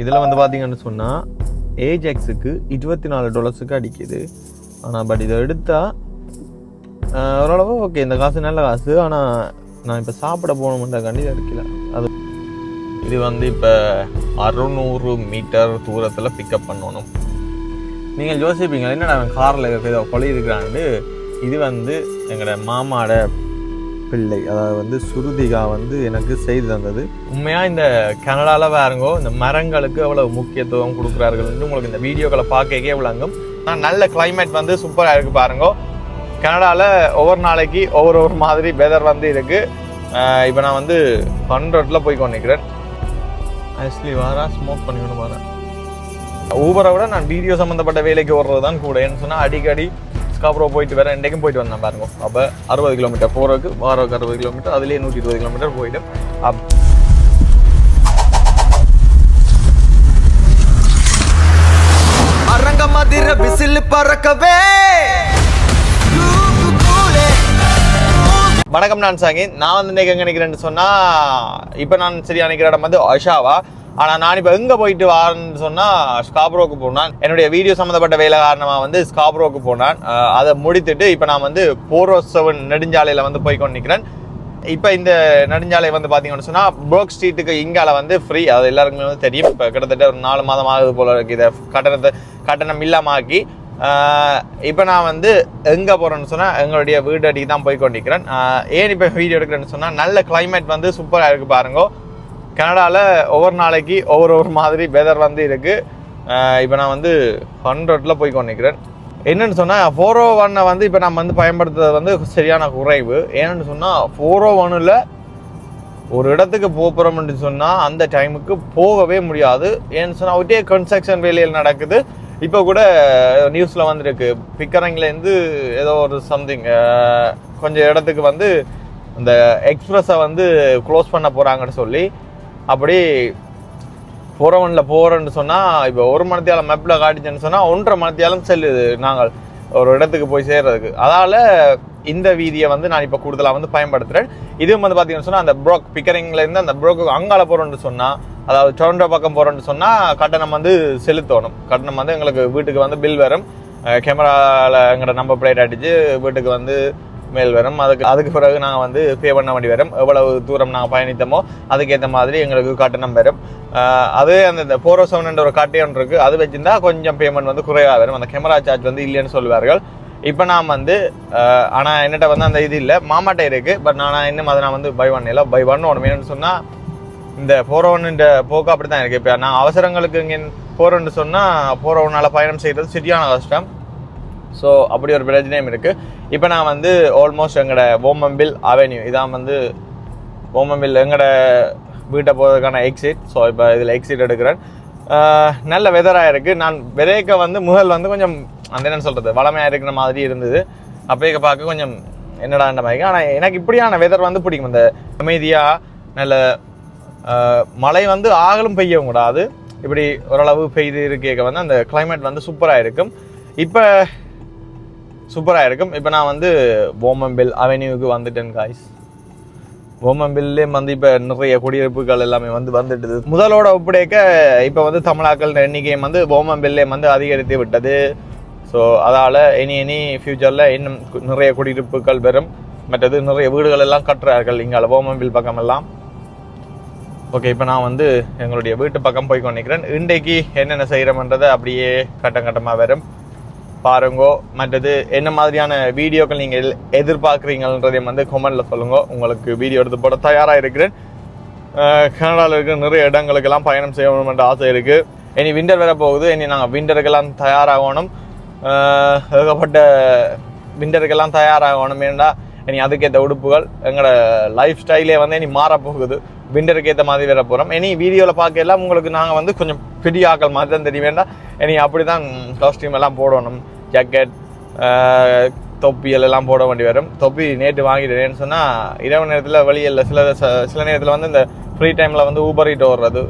இதில் வந்து பார்த்தீங்கன்னு சொன்னால் ஏஜெக்ஸுக்கு இருபத்தி நாலு டாலர்ஸுக்கு அடிக்குது. ஆனால் பட் இதை எடுத்தால் ஓரளவு ஓகே இந்த காசு நல்ல காசு. ஆனால் நான் இப்போ சாப்பிட போகணுமென்றக்காண்டி இதை அடிக்கல அது இது வந்து இப்போ அறுநூறு மீட்டர் தூரத்தில் பிக்கப் பண்ணணும். நீங்கள் யோசிப்பீங்க என்னடா நான் காரில் இருக்கிற கொலை இருக்கிறான்னு. இது வந்து எங்களோட மாமாவோட பிள்ளை அதாவது வந்து சுருதிகா வந்து எனக்கு செய்து தந்தது. உண்மையாக இந்த கனடாவில் பாருங்கோ இந்த மரங்களுக்கு அவ்வளோ முக்கியத்துவம் கொடுக்குறார்கள் உங்களுக்கு இந்த வீடியோக்களை பார்க்கவே விளங்கும் ஆனால் நல்ல கிளைமேட் வந்து சூப்பராக இருக்குது பாருங்கோ. கனடாவில் ஒவ்வொரு நாளைக்கு ஒவ்வொரு ஒரு மாதிரி வெதர் வந்து இருக்குது இப்போ நான் வந்து ஹண்ட்ரட்ல போய் கொண்டிருக்கிறேன் ஆக்சுவலி வாரா ஸ்மோக் பண்ணிக்கணும் வரேன் ஊபரை விட நான் வீடியோ சம்மந்தப்பட்ட வேலைக்கு ஓடுறது தான் கூட. ஏன்னு சொன்னால் அடிக்கடி ஸ்காப்ரோ போயிட்டு வரேன் இன்றைக்கும் போயிட்டு வந்தேன் பாருங்க. அப்போ அறுபது கிலோமீட்டர் போகிறதுக்கு வாரத்துக்கு அறுபது கிலோமீட்டர் அதுலேயே நூற்றி இருபது கிலோமீட்டர் போயிட்டு அப் அரங்க மதிர விசில் பறக்கவே. வணக்கம் நான் சாங்கி நான் வந்து இன்னைக்கு எங்கே நிற்கிறேன்னு சொன்னால் இப்போ நான் சரியாக நிற்கிற இடம் வந்து அஷாவா ஆனால் நான் இப்போ எங்கே போயிட்டு வரேன்னு சொன்னால் ஸ்காப்ரோக்கு போனான். என்னுடைய வீடியோ சம்மந்தப்பட்ட வேலை காரணமாக வந்து ஸ்காப்ரோக்கு போனான். அதை முடித்துட்டு இப்போ நான் வந்து போரோசவன் நெடுஞ்சாலையில் வந்து போய் கொண்டு நிற்கிறேன் இப்போ இந்த நெடுஞ்சாலை வந்து பார்த்தீங்கன்னு சொன்னால் புரோக் ஸ்ட்ரீட்டுக்கு இங்கால வந்து ஃப்ரீ அது எல்லாருக்குமே வந்து தெரியும். இப்போ கிட்டத்தட்ட ஒரு நாலு மாதம் ஆகுது போல இருக்கு. இதை கட்டணத்தை கட்டணம் இல்லாமாக்கி இப்போ நான் வந்து எங்கே போகிறேன்னு சொன்னால் எங்களுடைய வீடு அடிக்கு தான் போய் கொண்டிருக்கிறேன் ஏன் இப்போ வீடியோ எடுக்கிறேன்னு சொன்னால் நல்ல கிளைமேட் வந்து சூப்பராக இருக்குது பாருங்கோ. கனடாவில் ஒவ்வொரு நாளைக்கு ஒவ்வொரு ஒரு மாதிரி வெதர் வந்து இருக்குது இப்போ நான் வந்து ஹண்ட்ரட்ல போய் கொண்டிருக்கிறேன். என்னென்னு சொன்னால் oh ஃபோர் ஓ ஒன்னை வந்து இப்போ நம்ம வந்து பயன்படுத்துறது வந்து சரியான குறைவு. ஏன்னு சொன்னால் oh ஃபோர் ஓ ஒன்னில் ஒரு இடத்துக்கு போகிறோம்னு சொன்னால் அந்த டைமுக்கு போகவே முடியாது. ஏன்னு சொன்னால் ஒட்டே கன்ஸ்ட்ரக்ஷன் வேலையில் நடக்குது. இப்போ கூட நியூஸில் வந்திருக்கு. பிக்கரிங்லேருந்து ஏதோ ஒரு சம்திங் கொஞ்சம் இடத்துக்கு வந்து இந்த எக்ஸ்பிரஸை வந்து க்ளோஸ் பண்ண போகிறாங்கன்னு சொல்லி. அப்படி போகிறவனில் போகிறோன்னு சொன்னால் இப்போ ஒரு மணத்தியாலம் மேப்பில் காட்டிச்சேன்னு சொன்னால் ஒன்றரை மணத்தியாலம் செல்லுது. நாங்கள் ஒரு இடத்துக்கு போய் சேர்றதுக்கு. அதால் இந்த வீதியை வந்து நான் இப்போ கூடுதலாக வந்து பயன்படுத்துகிறேன் இதுவும் வந்து பார்த்தீங்கன்னு சொன்னால் அந்த ப்ரோக் பிக்கரிங்லேருந்து அந்த ப்ரோக்கு அங்கால போகிறோன்னு சொன்னால் அதாவது டொரண்டோ பக்கம் போகிறோன்னு சொன்னால் கட்டணம் வந்து செலுத்தணும். கட்டணம் வந்து எங்களுக்கு வீட்டுக்கு வந்து பில் வரும். கேமராவில் எங்களோட நம்பர் பிளேட் அடித்து வீட்டுக்கு வந்து மேல் வரும். அதுக்கு அதுக்கு பிறகு நாங்கள் வந்து பே பண்ண வேண்டி வரும். எவ்வளவு தூரம் நாங்கள் பயணித்தோமோ அதுக்கேற்ற மாதிரி எங்களுக்கு கட்டணம் வரும். அது அந்த இந்த ஃபோர் செவன் oh ஒரு கட்டை ஒன்று இருக்குது அது வச்சுருந்தா கொஞ்சம் பேமெண்ட் வந்து குறைவாக வரும். அந்த கேமரா சார்ஜ் வந்து இல்லைன்னு சொல்லுவார்கள். இப்போ நான் வந்து ஆனால் என்னட்ட வந்து அந்த இது இல்லை. மாமாட்டை இருக்குது பட் நான் இன்னும் அதை நான் வந்து பை பண்ணல பை பண்ணணும் என்னன்னு சொன்னால் இந்த ஃபோர் oh போக்கு அப்படி தான் இருக்குது இப்போ நான் அவசரங்களுக்கு இங்கே போகிறோன்னு oh சொன்னால் போகிறவனால் பயணம் செய்கிறது சரியான கஷ்டம். ஸோ அப்படி ஒரு பிரச்சனையும் இருக்குது இப்போ நான் வந்து ஆல்மோஸ்ட் எங்களோட ஓமம்பில் அவென்யூ இதான் வந்து ஓமம்பில் எங்களோட வீட்டை போகிறதுக்கான எக்ஸிட் ஸோ இப்போ இதில் எக்ஸிட் எடுக்கிறேன். நல்ல வெதராக இருக்குது நான் விதைக்க வந்து முதல் வந்து கொஞ்சம் அந்த என்னென்னு சொல்கிறது வளமையாக இருக்கிற மாதிரி இருந்தது. அப்போ பார்க்க கொஞ்சம் என்னடான்ற மாதிரி. ஆனால் எனக்கு இப்படியான வெதர் வந்து பிடிக்கும். இந்த அமைதியாக நல்ல மழை வந்து ஆகலும் பெய்யவும் கூடாது. இப்படி ஓரளவு பெய்து இருக்க வந்து அந்த கிளைமேட் வந்து சூப்பராக இருக்கும். இப்போ சூப்பராக இருக்கும் இப்போ நான் வந்து ஓமம்பில் அவென்யூவுக்கு வந்துட்டேன் காய்ஸ் ஓமம்பில்லே வந்து இப்போ நிறைய குடியிருப்புகள் எல்லாமே வந்து வந்துட்டுது முதலோட ஒப்படைக்க இப்போ வந்து தமிழாக்கள் எண்ணிக்கையும் வந்து ஓமம்பில்லே வந்து அதிகரித்து விட்டது. ஸோ அதால் இனி இனி ஃப்யூச்சரில் இன்னும் கு- நிறைய குடியிருப்புகள் வரும் மற்றது நிறைய வீடுகள் எல்லாம் கட்டுறார்கள் இங்கே ஓமம்பில் பக்கம் எல்லாம் ஓகே இப்போ நான் வந்து எங்களுடைய வீட்டு பக்கம் போய் கொண்டிருக்கிறேன். இன்றைக்கு என்னென்ன செய்கிறோம்ன்றதை அப்படியே கட்டம் கட்டமாக வரும். பாருங்கோ. மற்றது என்ன மாதிரியான வீடியோக்கள் நீங்கள் எதிர்பார்க்குறீங்கன்றதையும் வந்து கொமெண்டில் சொல்லுங்கள் உங்களுக்கு வீடியோ எடுத்து போட தயாராக இருக்கிறேன். கனடாவில் இருக்கிற நிறைய இடங்களுக்கெல்லாம் பயணம் செய்யணும்ன்ற ஆசை இருக்குது இனி விண்டர் வர போகுது. இனி நாங்கள் விண்டருக்கெல்லாம் தயாராகணும். ஏகப்பட்ட விண்டருக்கெல்லாம் தயாராகணும் ஏன்டா இனி அதுக்கேற்ற உடுப்புகள் எங்களோட லைஃப் ஸ்டைலே வந்து இனி மாறப்போகுது. விண்டருக்கு ஏற்ற மாதிரி வர போகிறோம் இனி வீடியோவில் பார்க்க எல்லாம் உங்களுக்கு நாங்கள் வந்து கொஞ்சம் பெரிய ஆக்கள் மாதிரி தான் தெரிய வேண்டாம். இனி அப்படி தான் காஸ்டியூம் எல்லாம் போடணும். ஜாக்கெட் தொப்பியல் எல்லாம் போட வேண்டி வரும். தொப்பி நேற்று வாங்கிட்டேன்னு சொன்னால் இரவு நேரத்தில் வெளியில் சில ச- சில நேரத்தில் வந்து இந்த ஃப்ரீ டைமில் வந்து ஊபர் ஈட் ஓடுறது.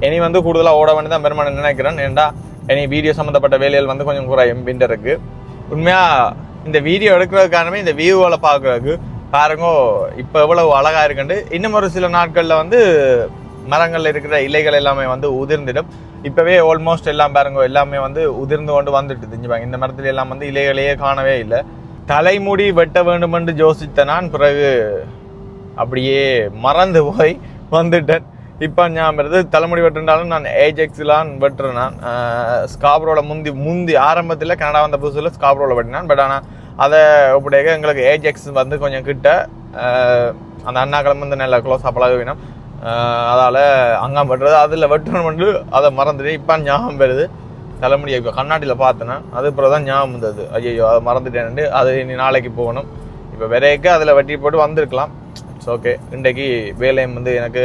இனி வந்து கூடுதலாக ஓட வேண்டி தான் பெருமாள் நினைக்கிறேன். ஏன்டா இனி வீடியோ சம்மந்தப்பட்ட வேலைகள் வந்து கொஞ்சம் குறையும் விண்டருக்கு. உண்மையாக இந்த வீடியோ எடுக்கிறதுக்கு காரணமே இந்த வியூவில் பார்க்குறதுக்கு. பாருங்கோ இப்போ எவ்வளவு அழகாக இருக்குண்டு. இன்னும் ஒரு சில நாட்களில் வந்து மரங்களில் இருக்கிற இலைகள் எல்லாமே வந்து உதிர்ந்துடும். இப்போவே ஆல்மோஸ்ட் எல்லாம் பாருங்க எல்லாமே வந்து உதிர்ந்து கொண்டு வந்துட்டு திஞ்சுப்பாங்க இந்த மரத்துல எல்லாம் வந்து இலைகளையே காணவே இல்லை. தலைமுடி வெட்ட வேண்டும் என்று யோசித்த நான் பிறகு அப்படியே மறந்து போய் வந்துட்டேன். இப்போ ஞாபகம் தலைமுடி வெட்டுனாலும் நான் ஏஜெக்ஸ்லாம் வெட்டுறேன் நான். ஸ்காப்ரோவில் முந்தி முந்தி ஆரம்பத்தில் கனடா வந்த புதுசில் ஸ்காப்ரோவில் வெட்டினான். பட் ஆனால் அதை இப்படியாக எங்களுக்கு ஏஜெக்ஸ் வந்து கொஞ்சம் கிட்ட அந்த அண்ணாக்களும் வந்து நல்ல க்ளோஸாக வேணும் அதால் அங்கே வெட்டுறது அதில் வெட்டணும் வந்து அதை மறந்துட்டு இப்போ ஞாபகம் வருது. தலைமுடியை இப்போ கண்ணாடியில் பார்த்தேன்னா அது பிறகு தான் ஞாபகம் வந்தது. ஐயோ அதை மறந்துட்டேன்ட்டு அது இனி நாளைக்கு போகணும். இப்போ விரைக்கு அதில் வெட்டி போட்டு வந்திருக்கலாம். இட்ஸ் ஓகே இன்றைக்கு வேலையும் வந்து எனக்கு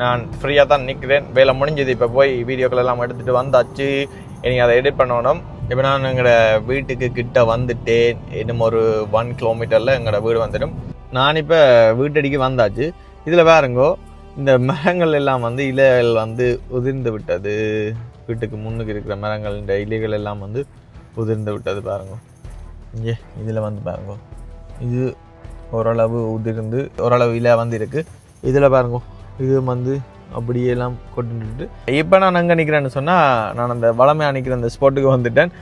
நான் ஃப்ரீயாக தான் நிற்கிறேன். வேலை முடிஞ்சது. இப்போ போய் வீடியோக்கள் எல்லாம் எடுத்துகிட்டு வந்தாச்சு. இனி அதை எடிட் பண்ணணும். இப்போ நான் எங்களோட வீட்டுக்கு கிட்ட வந்துட்டேன். இன்னும் ஒரு ஒன் கிலோமீட்டரில் எங்களோட வீடு வந்துடும். நான் இப்போ வீட்டடிக்கு வந்தாச்சு. இதில் பாருங்கோ இந்த மரங்கள் எல்லாம் வந்து இலைகள் வந்து உதிர்ந்து விட்டது. வீட்டுக்கு முன்னுக்கு இருக்கிற மரங்கள் இந்த இலைகள் எல்லாம் வந்து உதிர்ந்து விட்டது பாருங்க. இங்கே இதில் வந்து பாருங்க. இது ஓரளவு உதிர்ந்து ஓரளவு இலை வந்து இருக்கு. இதில் பாருங்க இது வந்து அப்படியெல்லாம் கொண்டுட்டு இப்போ நான் அங்கே நிற்கிறேன்னு சொன்னால் நான் அந்த வளமையாக நிற்கிற அந்த ஸ்பாட்டுக்கு வந்துட்டேன்.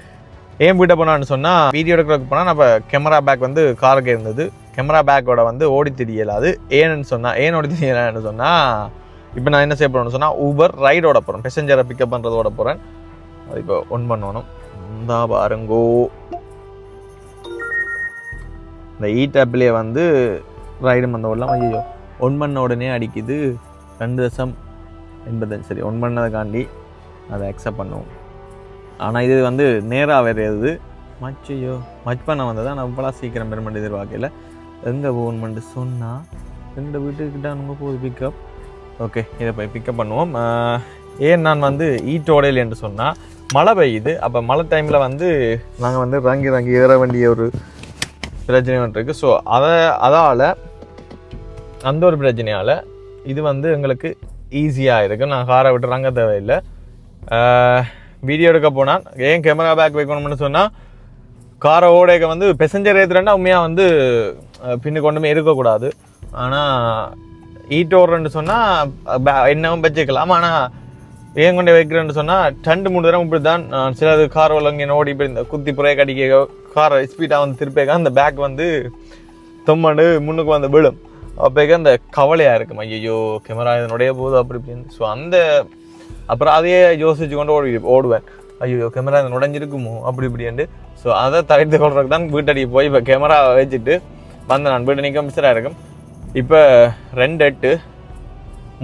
ஏன் வீட்டை போனான்னு சொன்னால் வீடியோ எடுக்கிறதுக்கு போனால் நம்ம கேமரா பேக் வந்து காருக்கு இருந்தது. கேமரா பேக்கோட வந்து ஓடி தெரியலாது. ஏன்னு சொன்னால் ஏன் ஓடி தெரியலான்னு சொன்னால் இப்போ நான் என்ன செய்ய போகிறேன்னு சொன்னால் ஊபர் ரைடோட போகிறேன் பெசஞ்சரை பிக்கப் பண்ணுறதோட போகிறேன் அது இப்போ ஒன் பண்ணணும். இந்தா பாருங்கோ. இந்த ஈட் டேப்லேயே வந்து ரைடு வந்த உடலாம் ஐயோ ஒன் பண்ண உடனே அடிக்குது. ரெண்டு தசம் எண்பத்தஞ்சு சரி ஒன் பண்ணதுக்காண்டி அதை அக்செப்ட் பண்ணுவோம். ஆனால் இது வந்து நேராக வருது மச்சையோ மச் பண்ண வந்தது. ஆனால் இப்போலாம் சீக்கிரம் பெருமண்டு எதிர்பார்க்கல. எங்கே போகணுமெண்டு சொன்னால் ரெண்டு வீட்டுக்கிட்ட நம்ம போகுது பிக்கப் ஓகே இதை போய் பிக்கப் பண்ணுவோம். ஏன் நான் வந்து ஈட்டோடையில் என்று சொன்னால் மழை பெய்யுது. அப்போ மழை டைமில் வந்து நாங்கள் வந்து ரங்கி ரங்கி ஏற வேண்டிய ஒரு பிரச்சனை ஒன்று இருக்குது ஸோ அதை அதால் அந்த ஒரு பிரச்சனையால் இது வந்து எங்களுக்கு ஈஸியாக இருக்குது நான் காரை விட்டுறாங்க தேவையில்லை. வீடியோ எடுக்க போனால் ஏன் கேமரா பேக் வைக்கணும்னு சொன்னால் காரை ஓடைக்க வந்து பெசஞ்சர் ஏற்றுறேன்னா உண்மையாக வந்து பின்னு கொண்டுமே இருக்கக்கூடாது. ஆனால் ஈட் ஓடுறேன்னு சொன்னால் என்னவும் வச்சுக்கலாம். ஆனால் ஏன் கொண்டு வைக்கிறேன்னு சொன்னால் டண்டு மூணு தடவை இப்படி தான் நான் சிலது கார் ஒழுங்கு ஓடி போய் இந்த குத்தி புறைய கடிக்க காரை ஸ்பீடாக வந்து திருப்பிக்க அந்த பேக் வந்து தொம்மண்டு முன்னுக்கு வந்து விழும். அப்போக்க அந்த கவலையாக இருக்கும். ஐயோ கேமரா இதனுடைய போது அப்படி இப்படின்னு ஸோ அந்த அப்புறம் அதையே யோசிச்சு கொண்டு ஓடி ஓடுவேன். ஐயோ கேமரா இது நுடைஞ்சிருக்குமோ அப்படி இப்படின்ட்டு ஸோ அதை தவிர்த்து கொள்றதுக்கு தான் வீட்டடிக்கு போய் இப்போ கேமரா வச்சுட்டு வந்தேன் நான் வீட்டு நிற்க மிஸ்டராக இருக்கும். இப்போ ரெண்டு எட்டு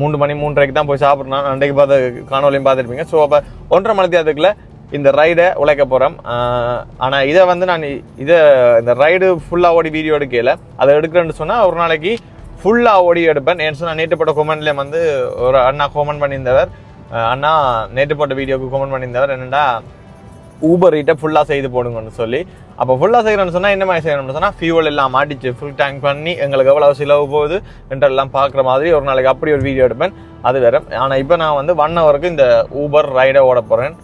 மூன்று மணி மூன்றரைக்கு தான் போய் சாப்பிட்றேன் அன்றைக்கு பார்த்த காணொலியும் பார்த்துருப்பீங்க. ஸோ அப்போ ஒன்றரை மணி தேர்தலுக்குள்ள இந்த ரைடை உழைக்க போகிறோம் ஆனால் இதை வந்து நான் இதை இந்த ரைடு ஃபுல்லாக ஓடி வீடியோ எடுக்கல. அதை எடுக்கிறேன்னு சொன்னால் ஒரு நாளைக்கு ஃபுல்லாக ஓடி எடுப்பேன். ஏன்னு சொன்னால் நேற்று போட்ட கொமெண்ட்லேயே வந்து ஒரு அண்ணா கொமெண்ட் பண்ணியிருந்தவர். அண்ணா நேற்று போட்ட வீடியோவுக்கு கொமெண்ட் பண்ணியிருந்தவர். என்னென்னா ஊபர் ஈட்டை ஃபுல்லாக செய்து போடுங்கன்னு சொல்லி. அப்போ ஃபுல்லாக செய்கிறேன்னு சொன்னால் என்ன மாதிரி செய்யணும்னு சொன்னால் ஃபியூவல் எல்லாம் மாட்டிச்சு. ஃபுல் டேங்க் பண்ணி எங்களுக்கு எவ்வளோ செலவு போகுது என்றெல்லாம் பார்க்குற மாதிரி ஒரு நாளைக்கு அப்படி ஒரு வீடியோ எடுப்பேன். அது வேறு. ஆனால் இப்போ நான் வந்து ஒன் ஹவருக்கு இந்த ஊபர் ரைடை ஓட போகிறேன்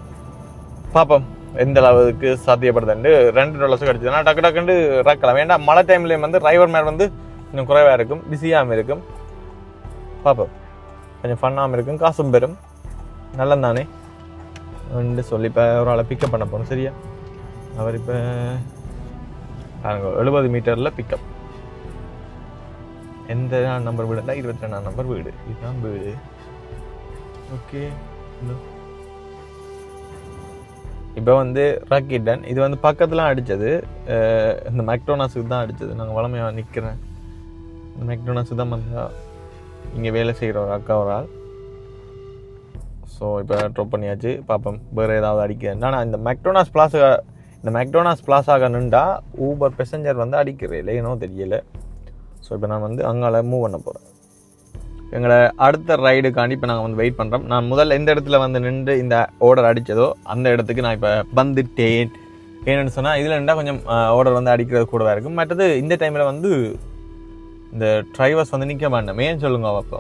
பார்ப்போம் எந்த அளவுக்கு சாத்தியப்படுதுண்டு ரெண்டு டாலர்ஸ் கிடச்சிதுன்னா டக்கு டக்குண்டு ரக்கலாம் வேண்டாம் மழை டைம்லேயும் வந்து டிரைவர் மேல் வந்து இன்னும் குறைவாக இருக்கும் பிஸியாகவும் இருக்கும். பார்ப்போம். கொஞ்சம் ஃபன்னாகவும் இருக்கும் காசும் பெறும். நல்லம் தானே வந்து சொல்லி இப்போ ஒரு ஆளை பிக்கப் பண்ண போகணும் சரியா? அவர் இப்போ பாருங்க எழுபது மீட்டரில் பிக்கப் எந்த நம்பர் வீடுனா இருபத்தி ரெண்டாம் நம்பர் வீடு. இதுதான் வீடு. ஓகே இப்போ வந்து ராக்கிட்டன் இது வந்து பக்கத்தில் அடித்தது இந்த மெக்டோனாஸுக்கு தான் அடித்தது நாங்கள் வளமையாக நிற்கிறேன் இந்த தான் வந்து இங்கே வேலை செய்கிற ஒரு அக்கா ஒரு ஆள். ஸோ இப்போ ட்ரோப் பண்ணியாச்சு. பார்ப்போம் வேறு ஏதாவது அடிக்கிறேன் ஆனால் இந்த மெக்டோனாஸ் பிளாஸா இந்த மெக்டோனாஸ் பிளாஸாக நின்றா ஊபர் பெசஞ்சர் வந்து அடிக்கிறேன் இல்லையனோ தெரியலை. ஸோ இப்போ நான் வந்து அங்கால மூவ் பண்ண போகிறேன் எங்களை அடுத்த ரைடுக்காண்டி இப்போ நாங்கள் வந்து வெயிட் பண்ணுறோம் நான் முதல்ல எந்த இடத்துல வந்து நின்று இந்த ஆர்டர் அடித்ததோ அந்த இடத்துக்கு நான் இப்போ வந்துட்டேன். ஏன்னு சொன்னால் இதில் நின்றா கொஞ்சம் ஆர்டர் வந்து அடிக்கிறது கூடவா இருக்கும். மற்றது இந்த டைமில் வந்து இந்த டிரைவர்ஸ் வந்து நிற்க மாட்டேன். ஏன் சொல்லுங்க அப்போ?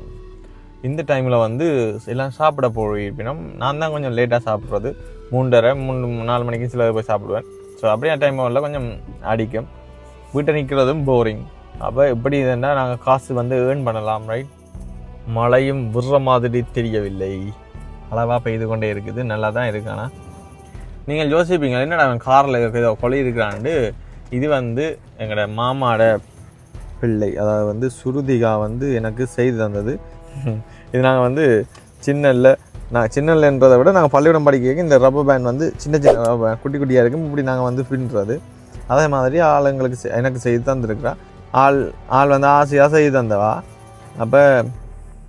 இந்த டைமில் வந்து எல்லாம் சாப்பிட போயிருப்பினும் நான் தான் கொஞ்சம் லேட்டாக சாப்பிட்றது. மூன்றரை மூணு நாலு மணிக்கு சில போய் சாப்பிடுவேன். ஸோ அப்படியே டைமில் கொஞ்சம் அடிக்கும். வீட்டை நிற்கிறதும் போரிங் அப்போ எப்படி இதுன்னா நாங்கள் காசு வந்து ஏர்ன் பண்ணலாம் ரைட் மழையும் விடுற மாதிரி தெரியவில்லை. அளவாக பெய்து கொண்டே இருக்குது. நல்லா தான் இருக்கு. ஆனால் நீங்கள் யோசிப்பீங்க என்னடா அவன் காரில் ஏதோ கொலை இருக்கிறான்ட்டு. இது வந்து எங்களோட மாமாவோட பிள்ளை அதாவது வந்து சுருதிகா வந்து எனக்கு செய்து தந்தது. இது நாங்கள் வந்து சின்னல்ல நான் சின்னல்லன்றதை விட நாங்கள் பள்ளிக்கூடம் படிக்க இந்த ரப்பர் பேண்ட் வந்து சின்ன சின்ன ரப்பர் குட்டி குட்டியாக இருக்கும் இப்படி நாங்கள் வந்து பின்னுறது. அதே மாதிரி ஆளுங்களுக்கு செ- எனக்கு செய்து தந்துருக்குறா. ஆள் ஆள் வந்து ஆசையாக செய்து தந்தவா. அப்போ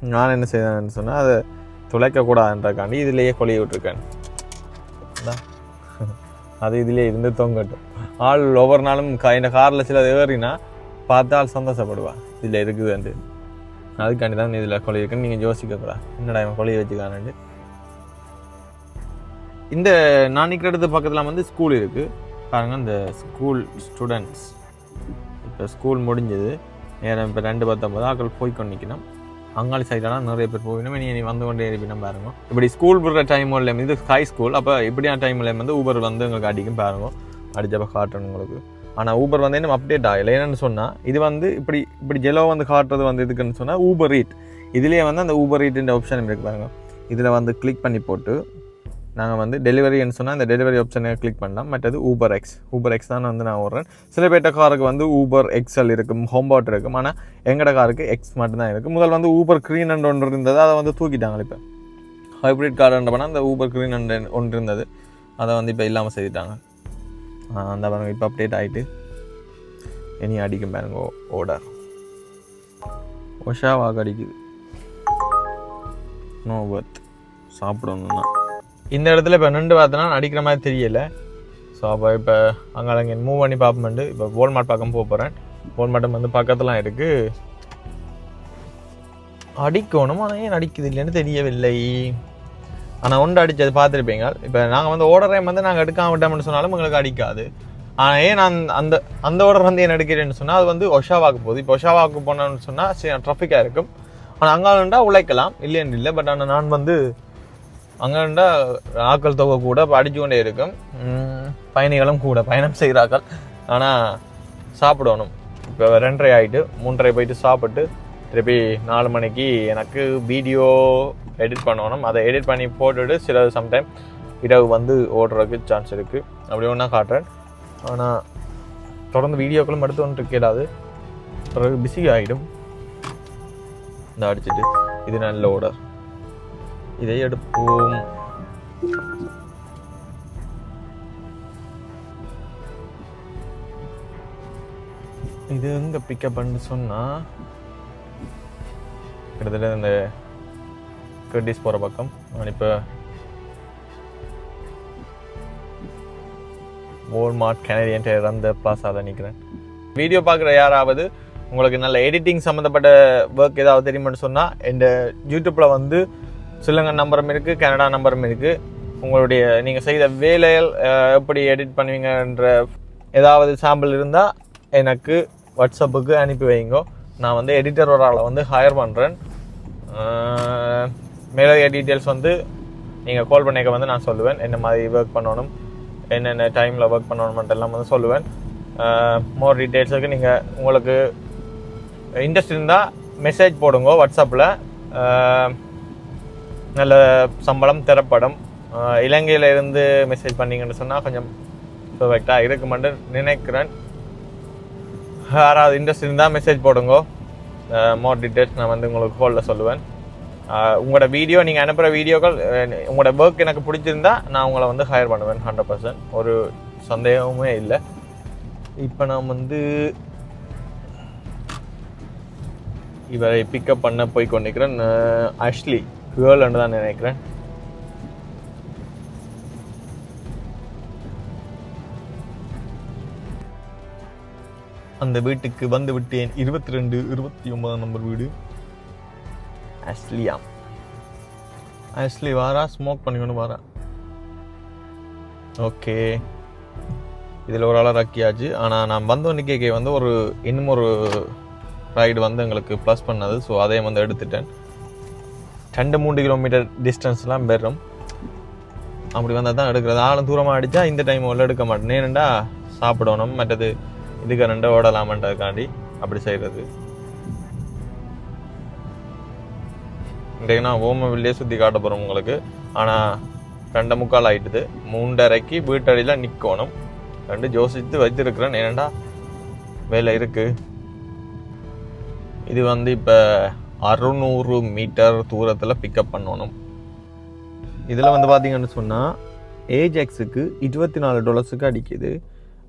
நான் என்ன செய்தேன்னு சொன்னால் அதை துளைக்கக்கூடாதுன்றக்காண்டி இதிலேயே கொலையை விட்டுருக்கேன். அது இதிலே இருந்து தொங்கட்டும். ஆள் ஒவ்வொரு நாளும் க- இந்த காரில் சில ஏறினா பார்த்தால் சந்தோஷப்படுவா. இதில் இருக்குதுன்ட்டு அதுக்காண்டி தான் இதில் கொலை இருக்குன்னு நீங்கள் யோசிக்கக்கூடாது என்னடா இவன் கொலையை வச்சுக்கானு இந்த நான் நிற்கிற பக்கத்தில் வந்து ஸ்கூல் இருக்குது பாருங்கள் இந்த ஸ்கூல் ஸ்டூடெண்ட்ஸ் இப்போ ஸ்கூல் முடிஞ்சது. நேரம் இப்போ ரெண்டு பத்தொம்பது ஆக்கள் போய் கொண்டிக்கணும் அங்காளி சைடெல்லாம் நிறைய பேர் போகணும். நீ நீ வந்து கொண்டே இருப்பினா பாருங்க. இப்படி ஸ்கூல் விடுற டைம் இல்லை இது ஹை ஸ்கூல் அப்போ இப்படியான டைமில் வந்து ஊபர் வந்து உங்களுக்கு அடிக்கும் பாருங்க. அடிச்சப்ப காட்டணும் உங்களுக்கு. ஆனால் ஊபர் வந்து இன்னும் அப்டேட் ஆகலை. என்னென்னு சொன்னால் இது வந்து இப்படி இப்படி ஜெலோ வந்து காட்டுறது வந்து இதுக்குன்னு சொன்னால் ஊபர் ரீட் இதுலேயே வந்து அந்த ஊபர் ரீட்ன்ற ஆப்ஷன் இருக்கு இதில் வந்து கிளிக் பண்ணி போட்டு நாங்கள் வந்து டெலிவரின்னு சொன்னால் இந்த டெலிவரி ஆப்ஷனை கிளிக் பண்ணலாம். மற்றது ஊபர் எக்ஸ் ஊபர் எக்ஸ் தான் வந்து நான் ஓடுறேன். சில பேர்ட்ட காருக்கு வந்து ஊபர் எக்ஸ்எல் இருக்கும் ஹோம்பாட் இருக்கும். ஆனால் எங்கட காருக்கு எக்ஸ் மட்டும்தான் இருக்குது முதல் வந்து ஊபர் க்ரீன் அண்ட் ஒன்று இருந்தது அதை வந்து தூக்கிட்டாங்க இப்போ. ஹைப்ரிட் கார்டு பண்ணால் அந்த ஊபர் க்ரீன் அண்ட் ஒன்று இருந்தது. அதை வந்து இப்போ இல்லாமல் செய்துட்டாங்க. அந்த பாருங்க இப்போ அப்டேட் ஆகிட்டு இனி அடிக்கும் பாருங்க ஓடர் ஒஷாவாக அடிக்குது. நோ பர்த் சாப்பிடணும்னா. இந்த இடத்துல இப்போ நின்று பார்த்தோன்னா அடிக்கிற மாதிரி தெரியலை. ஸோ அப்போ இப்போ அங்கே அங்கே மூவ் பண்ணி பார்ப்போம்ண்டு இப்போ போல்மார்ட் பக்கம் போக போகிறேன் போல்மார்ட்டும் வந்து பக்கத்துலாம் இருக்குது அடிக்கணும் ஆனால் ஏன் அடிக்குது இல்லைன்னு தெரியவில்லை. ஆனால் ஒன்று அடித்தது பார்த்துருப்பீங்க. இப்போ நாங்கள் வந்து ஓடுற வந்து நாங்கள் எடுக்காம விட்டோம்னு சொன்னாலும் உங்களுக்கு அடிக்காது. ஆனால் ஏன் நான் அந்த அந்த ஓர்டர் வந்து என்ன எடுக்கிறேன்னு சொன்னால் அது வந்து ஒஷாவாக்கு போகுது. இப்போ ஒஷாவாக்கு போனோம்னு சொன்னால் ட்ராஃபிக்காக இருக்கும். ஆனால் அங்கே உழைக்கலாம். இல்லைன்னு இல்லை. பட் ஆனால் நான் வந்து அங்கே ஆக்கள் தொகை கூட இப்போ அடிச்சு கொண்டே இருக்கும். பயணிகளும் கூட பயணம் செய்கிறார்கள். ஆனால் சாப்பிடணும். இப்போ ரெண்டரை ஆகிட்டு மூன்றரை போயிட்டு சாப்பிட்டு திருப்பி நாலு மணிக்கு எனக்கு வீடியோ எடிட் பண்ணணும். அதை எடிட் பண்ணி போட்டுட்டு சில சம்டைம் இரவு வந்து ஓடுறதுக்கு சான்ஸ் இருக்குது அப்படி ஒன்றா காட்டுறேன். ஆனால் தொடர்ந்து வீடியோக்களும் எடுத்து ஒன்று கேடாது பிறகு பிஸி ஆகிடும் இந்த அடிச்சுட்டு இது நல்ல ஓடர் இதை எடுப்போம். இது எங்க பிக்கப் பண்ணு சொன்னா கிட்டத்தட்ட இந்த கர்டிஸ் போகிற பக்கம். நான் இப்போ வால்மார்ட் கனடியன் இறந்த அந்த பிளாஸாவில் நிற்கிறேன் வீடியோ பார்க்குற யாராவது உங்களுக்கு நல்ல எடிட்டிங் சம்மந்தப்பட்ட ஒர்க் ஏதாவது தெரியுமான்னு சொன்னால் இந்த யூடியூப்பில் வந்து ஸ்ரீலங்கன் நம்பரும் இருக்குது கனடா நம்பரும் இருக்குது உங்களுடைய நீங்கள் செய்த வேலைகள் எப்படி எடிட் பண்ணுவீங்கன்ற ஏதாவது சாம்பிள் இருந்தால் எனக்கு வாட்ஸ்அப்புக்கு அனுப்பி வைங்கோ. நான் வந்து எடிட்டர் ஒரு ஆளை வந்து ஹையர் பண்ணுறேன் மேலதிக டீட்டெயில்ஸ் வந்து நீங்கள் கால் பண்ணிக்க வந்து நான் சொல்லுவேன். என்ன மாதிரி ஒர்க் பண்ணணும் என்னென்ன டைமில் ஒர்க் பண்ணணும் வந்து சொல்லுவேன். மோர் டீட்டெயில்ஸுக்கு நீங்கள் உங்களுக்கு இன்ட்ரெஸ்ட் இருந்தால் மெசேஜ் போடுங்க வாட்ஸ்அப்பில் நல்ல சம்பளம் திறப்படம். இலங்கையில் இருந்து மெசேஜ் பண்ணீங்கன்னு சொன்னால் கொஞ்சம் பெர்ஃபெக்டாக இருக்குமென்று நினைக்கிறேன். யாராவது இன்ட்ரெஸ்ட் இருந்தால் மெசேஜ் போடுங்க. மோர் டீட்டெயில்ஸ் நான் வந்து உங்களுக்கு ஹோலில் சொல்லுவேன். உங்களோட வீடியோ நீங்கள் அனுப்புகிற வீடியோக்கள் உங்களோட ஒர்க் எனக்கு பிடிச்சிருந்தா நான் உங்களை வந்து ஹையர் பண்ணுவேன் ஹண்ட்ரட் பர்சன்ட் ஒரு சந்தேகமுமே இல்லை. இப்போ நான் வந்து இவரை பிக்கப் பண்ண போய் கொண்டிருக்கிறேன். ஆஷ்லி கேர்ள்னு தான் நினைக்கிறேன். அந்த வீட்டுக்கு வந்து விட்டேன். இருபத்தி ரெண்டு இருபத்தி ஒன்பதாம் நம்பர் வீடு. ஆஷ்லியா ஆஷ்லி வாரா ஸ்மோக் பண்ணிக்கணும் வாரா ஓகே இதில் ஒரு ஆளாக ரக்கியாச்சு ஆனால் நான் வந்த நிற்கை வந்து ஒரு இன்னும் ஒரு ரைடு வந்து எங்களுக்கு ப்ளஸ் பண்ணது. ஸோ அதையும் வந்து எடுத்துட்டேன். ரெண்டு மூன்று கிலோமீட்டர் டிஸ்டன்ஸ்லாம் பெறும் அப்படி வந்தால் தான் எடுக்கிறது. ஆளும் தூரமாக அடித்தா இந்த டைம் உள்ள எடுக்க மாட்டேன். ஏனெண்டா சாப்பிடணும். மற்றது இதுக்கு ரெண்டு ஓடலாமன்றதுக்காண்டி அப்படி செய்கிறது இன்றைக்கு நான் ஓமவில்லையே சுற்றி காட்ட போகிறோம் உங்களுக்கு. ஆனால் ரெண்டு முக்கால் ஆயிட்டுது. மூன்றரைக்கு வீட்டடியில் நிற்கணும் ரெண்டு யோசித்து வச்சிருக்கிறேன் ஏனண்டா வேலை இருக்குது இது வந்து இப்போ அறுநூறு மீட்டர் தூரத்தில் பிக்கப் பண்ணணும். இதில் வந்து பார்த்தீங்கன்னு சொன்னால் ஏஜெக்ஸுக்கு இருபத்தி நாலு டாலர்ஸுக்கு அடிக்குது.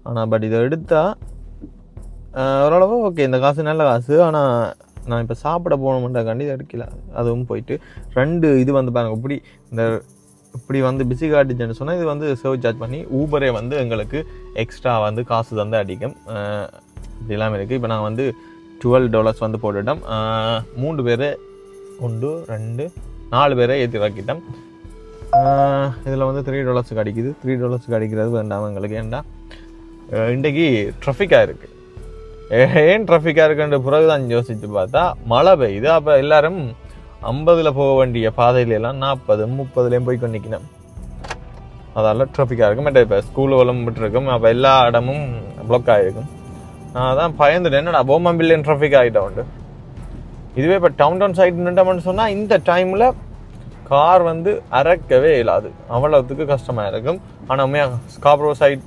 ஆனால் பட் இதை எடுத்தால் ஓரளவு ஓகே இந்த காசு நல்ல காசு. ஆனால் நான் இப்போ சாப்பிட போகணுமெண்டாக்காண்டி இதை அதுவும் போயிட்டு ரெண்டு இது வந்து பாருங்க இப்படி இந்த இப்படி வந்து பிஸி காட்டுச்சுன்னு சொன்னால் இது வந்து சர்வ் சார்ஜ் பண்ணி ஊபரே வந்து எங்களுக்கு எக்ஸ்ட்ரா வந்து காசு தந்து அடிக்கும். அஹ் இப்படி எல்லாமே இருக்குது இப்போ நான் வந்து டுவெல் டாலர்ஸ் வந்து போட்டுட்டோம். மூன்று பேர் ஒன்று ரெண்டு நாலு பேரை ஏற்றி இறக்கிட்டோம் இதில் வந்து த்ரீ டாலர்ஸுக்கு அடிக்குது. த்ரீ டாலர்ஸுக்கு அடிக்கிறது வேண்டாம் எங்களுக்கு. ஏண்டா இன்றைக்கி ட்ரஃபிக்காக இருக்குது ஏன் ட்ராஃபிக்காக இருக்குன்ற பிறகு தான் யோசித்து பார்த்தா மழை பெய்யுது. அப்போ எல்லாரும் ஐம்பதில் போக வேண்டிய பாதையில நாற்பது முப்பதுலேயும் போய் கொண்டிக்கணும் அதால் ட்ராஃபிக்காக இருக்கும். பட் இப்போ ஸ்கூல் விளம்பிட்டுருக்கும் அப்போ எல்லா இடமும் ப்ளாக் ஆகிருக்கும் நான் அதான் பயந்துட்டேன் என்னடா போமாம்பிள்ளையும் ட்ராஃபிக் ஆகிட்டோம் உண்டு. இதுவே இப்போ டவுன் டவுன் சைடு நின்றோம்னு சொன்னால் இந்த டைமில் கார் வந்து அறக்கவே இயலாது. அவ்வளவுத்துக்கு கஷ்டமாக இருக்கும். ஆனால் உண்மையாக ஸ்காப்ரோ சைட்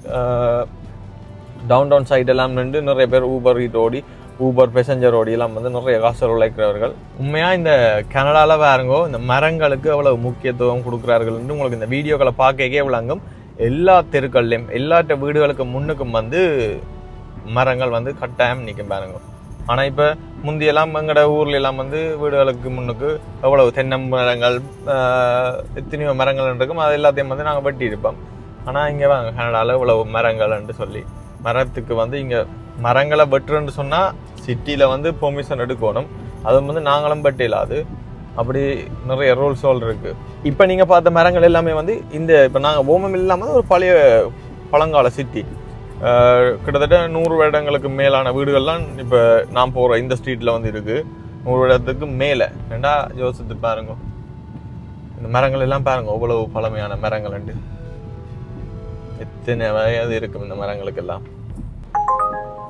டவுன் டவுன் சைடெல்லாம் நின்று நிறைய பேர் ஊபர் ஈட் ஓடி ஊபர் பேசஞ்சர் ஓடியெல்லாம் வந்து நிறைய காசு உழைக்கிறவர்கள். உண்மையாக இந்த கனடாவில் பாருங்கோ இந்த மரங்களுக்கு எவ்வளவு முக்கியத்துவம் கொடுக்குறார்கள் என்று உங்களுக்கு இந்த வீடியோக்களை பார்க்கவே விளங்கும் எல்லா தெருக்கள்லையும் எல்லாட்ட வீடுகளுக்கு முன்னுக்கும் வந்து மரங்கள் வந்து கட்டாயம் நிற்கும் பாருங்க. ஆனால் இப்போ முந்தியெல்லாம் எங்களோட ஊர்ல எல்லாம் வந்து வீடுகளுக்கு முன்னுக்கு எவ்வளவு தென்னை மரங்கள் எத்தனையோ மரங்கள் இருக்கும் அது எல்லாத்தையும் வந்து நாங்கள் வெட்டி இருப்போம் ஆனால் இங்கே வாங்க கனடாவில் இவ்வளவு மரங்கள்ன்ட்டு சொல்லி. மரத்துக்கு வந்து இங்கே மரங்களை வெட்டுறேன்னு சொன்னால் சிட்டியில் வந்து பெர்மிஷன் எடுக்கணும். அது வந்து நாங்களும் பட்டியலாது அப்படி நிறைய ரூல்ஸ் ஆல் இருக்கு. இப்போ நீங்கள் பார்த்த மரங்கள் எல்லாமே வந்து இந்த இப்போ நாங்கள் ஓமம் இல்லாமல் ஒரு பழைய பழங்கால சிட்டி. கிட்டத்தட்ட நூறு வருடங்களுக்கு மேலான வீடுகள்லாம் இப்போ நான் போகிற இந்த ஸ்ட்ரீட்டில் வந்து இருக்குது நூறு வருடத்துக்கு மேலே. ரெண்டா யோசித்து பாருங்க. இந்த மரங்கள் எல்லாம் பாருங்க அவ்வளவு பழமையான மரங்கள்ண்டு எத்தனை வயது இருக்கும் இந்த மரங்களுக்கெல்லாம்.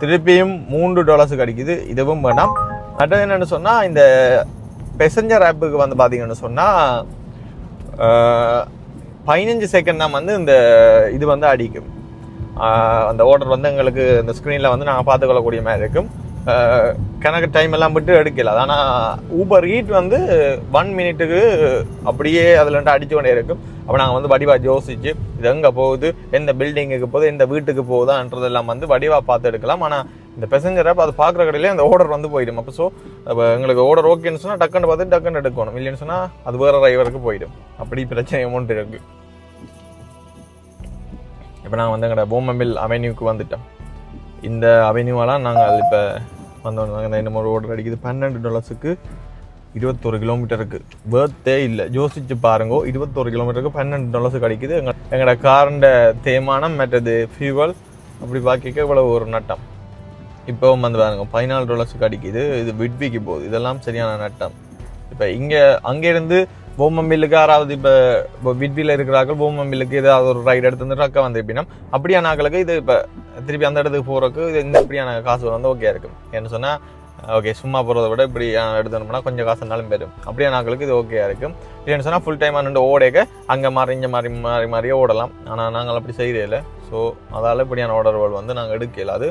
திருப்பியும் மூன்று டாலர்ஸுக்கு அடிக்குது இதுவும் வேணாம். அடுத்தது என்னென்னு சொன்னால் இந்த பெசஞ்சர் ஆப்புக்கு வந்து பார்த்தீங்கன்னு சொன்னால் பதினஞ்சு செகண்ட் தான் வந்து இந்த இது வந்து அடிக்கும். அந்த ஓர்டர் வந்து எங்களுக்கு இந்த ஸ்க்ரீனில் வந்து நாங்கள் பார்த்துக்கொள்ளக்கூடிய மாதிரி இருக்கும். கணக்கு டைம் எல்லாம் விட்டு எடுக்கல. ஆனால் ஊபர் ஹீட் வந்து ஒன் மினிட்டுக்கு அப்படியே அதில் அடித்து கொண்டே இருக்கும். அப்போ நாங்கள் வந்து வடிவாக யோசிச்சு இது எங்கே போகுது எந்த பில்டிங்குக்கு போகுது எந்த வீட்டுக்கு போகுதான்றதெல்லாம் வந்து வடிவாக பார்த்து எடுக்கலாம். ஆனால் இந்த பெசஞ்சரை அது பார்க்குற கடையிலே அந்த ஆர்டர் வந்து போயிடும். அப்போ ஸோ அப்போ எங்களுக்கு ஆர்டர் ஓகேன்னு சொன்னால் டக்குன்னு பார்த்து டக்குன்னு எடுக்கணும். இல்லைன்னு சொன்னால் அது வேறு டிரைவருக்கு போயிடும். அப்படி பிரச்சனை அமௌண்ட் இருக்குது இப்போ நாங்கள் வந்து எங்களோட பூமமில் அவென்யூக்கு வந்துட்டோம். இந்த அவென்யூவெல்லாம் நாங்கள் இப்போ வந்தோம். நாங்கள் இந்த இன்னும் ஒரு ஓர்டர் அடிக்குது. பன்னெண்டு டாலர்ஸுக்கு இருபத்தொரு கிலோமீட்டருக்கு வேர்த்தே இல்லை. யோசிச்சு பாருங்க. இருபத்தொரு கிலோமீட்டருக்கு பன்னெண்டு டாலர்ஸுக்கு கிடைக்குது எங்கள் எங்களோட காரண்ட தேய்மானம் மற்றது ஃபியூவல் அப்படி பார்க்க இவ்வளவு ஒரு நட்டம். இப்போவும் வந்து பாருங்க. பதினாலு டாலர்ஸுக்கு அடிக்குது. இது விட்விக்கு போகுது. இதெல்லாம் சரியான நட்டம். இப்போ இங்கே அங்கேருந்து போமம்பில்லுக்கு யாராவது இப்போ இப்போ இருக்கிறார்கள் இருக்கிறார்கள் போமம்பில்லுக்கு ஏதாவது ஒரு ரைடு எடுத்து வந்து ரக்கம் வந்து எப்படின்னா அப்படியான ஆக்களுக்கு இது இப்போ திருப்பி அந்த இடத்துக்கு போகிறதுக்கு இது இந்த இப்படியான காசு வந்து ஓகே இருக்கும். என்ன சொன்னால் ஓகே சும்மா போகிறத விட இப்படி எடுத்தோம்னா கொஞ்சம் காசு இருந்தாலும் பெரும் அப்படியான ஆக்களுக்கு இது ஓகே இருக்கும். இல்லைன்னு சொன்னால் ஃபுல் டைம் நின்று ஓடேக்க அங்கே மாறி இங்கே மாறி மாறி மாறியே ஓடலாம். ஆனால் நாங்கள் அப்படி செய்கிறே இல்லை. ஸோ அதால் இப்படியான ஆர்டர்கள் வந்து நாங்கள் எடுக்கல அது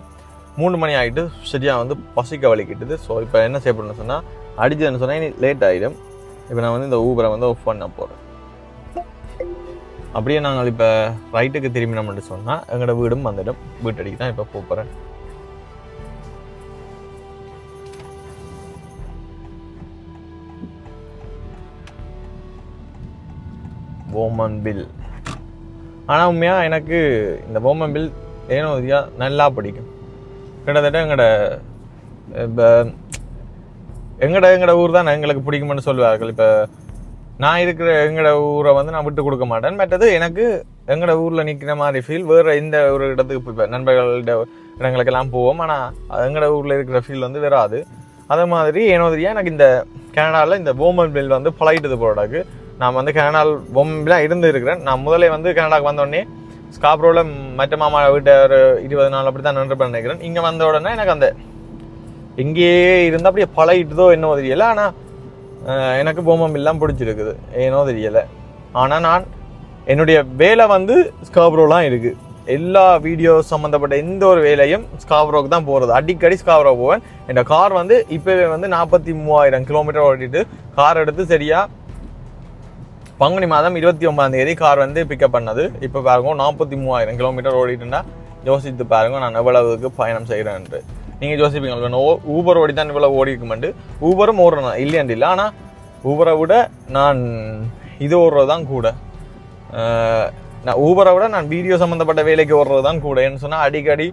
மூணு மணி ஆகிட்டு சரியாக வந்து பசிக்க வலிக்கிட்டுது. ஸோ இப்போ என்ன செய்யப்படுன்னு சொன்னால் அடிச்சதுன்னு சொன்னால் இனி லேட் ஆகிடும் இப்போ நான் வந்து இந்த ஊபரை வந்து ஆஃப் பண்ண போகிறேன் அப்படியே நாங்கள் இப்போ ரைட்டுக்கு திரும்பினோம்னு சொன்னால் எங்களோட வீடும் வந்துடும். வீட்டடிக்கு தான் இப்போ போகிறேன் ஓமன் பில் ஆனால் உண்மையாக எனக்கு இந்த ஓமன் பில் ஏனோ நல்லா பிடிக்கும். கிட்டத்தட்ட எங்களோட இப்போ எங்கட எங்கட ஊர் தான் எங்களுக்கு பிடிக்கும்னு சொல்லுவார்கள். இப்போ நான் இருக்கிற எங்கட ஊரை வந்து நான் விட்டு கொடுக்க மாட்டேன். மற்றது எனக்கு எங்கட ஊரில் நிற்கிற மாதிரி ஃபீல் வேறு இந்த ஒரு இடத்துக்கு இப்போ நண்பர்களோட இடங்களுக்கெல்லாம் போவோம். ஆனால் எங்கட ஊரில் இருக்கிற ஃபீல் வந்து வராது அதே. மாதிரி ஏனோதிரியா எனக்கு இந்த கனடாவில் இந்த போமன் பில் வந்து பழகிட்டது போடாக்கு நான் வந்து கனடாவில் போமன் பில்லாக இருந்து இருக்கிறேன் நான் முதலே வந்து கனடாவுக்கு வந்தோடனே ஸ்காப்ரோவில் மற்ற மாமா வீட்டை ஒரு இருபது நாள் அப்படி தான் நின்று நினைக்கிறேன் இங்கே வந்த உடனே எனக்கு அந்த இங்கேயே இருந்தால் அப்படியே பழகிட்டுதோ என்னவோ தெரியலை. ஆனால் எனக்கு போமம் எல்லாம் பிடிச்சிருக்குது. ஏனோ தெரியலை. ஆனால் நான் என்னுடைய வேலை வந்து ஸ்காப்ரோலாம் இருக்குது எல்லா வீடியோ சம்மந்தப்பட்ட எந்த ஒரு வேலையும் ஸ்காப்ரோக்கு தான் போகிறது அடிக்கடி ஸ்காப்ரோ போவேன். இந்த கார் வந்து இப்போவே வந்து நாற்பத்தி மூவாயிரம் கிலோமீட்டர் ஓட்டிட்டு கார் எடுத்து சரியாக பங்குனி மாதம் இருபத்தி ஒன்பதாம் தேதி கார் வந்து பிக்கப் பண்ணது. இப்போ பாருங்க நாற்பத்தி மூவாயிரம் கிலோமீட்டர் ஓடிட்டுன்னா யோசித்து பாருங்க நான் எவ்வளவுக்கு பயணம் செய்கிறேன்ட்டு நீங்கள் யோசிப்பீங்க ஊபர் ஓடி தான் இவ்வளோ ஓடி இருக்குமெண்டு ஊபரும் ஓடுறேன் இல்லையாண்டு இல்லை. ஆனால் ஊபரை விட நான் இது ஓடுறது தான் கூட. நான் ஊபரை விட நான் வீடியோ சம்மந்தப்பட்ட வேலைக்கு ஓடுறது தான் கூட. ஏன்னு சொன்னால் அடிக்கடி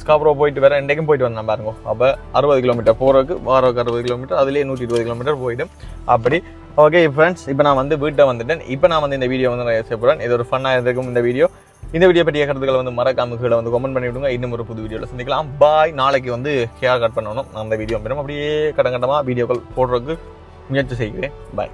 ஸ்காப்ரோ போயிட்டு வேற இன்றைக்கும் போயிட்டு வந்தேன் பாருங்க. அப்போ அறுபது கிலோமீட்டர் போகிறதுக்கு வாரக்கு அறுபது கிலோமீட்டர் அதுலேயே நூற்றி இருபது கிலோமீட்டர் போயிடும் அப்படி. ஓகே ஃப்ரெண்ட்ஸ் இப்போ நான் வந்து வீட்டை வந்துட்டேன். இப்போ நான் வந்து இந்த வீடியோ வந்து நான் செய்யப்படுறேன் இது ஒரு ஃபன்னாக இருந்திருக்கும் இந்த வீடியோ. இந்த வீடியோ பற்றிய கருத்துக்களை வந்து மறக்காம கீழே வந்து கமெண்ட் பண்ணி விடுங்க. இன்னும் ஒரு புது வீடியோவில் சந்திக்கலாம். பாய் நாளைக்கு வந்து ஹேர் கட் பண்ணணும். நான் அந்த வீடியோ பெறும். அப்படியே கடங்கட்டமாக வீடியோக்கள் போடுறதுக்கு முயற்சி செய்கிறேன். பாய்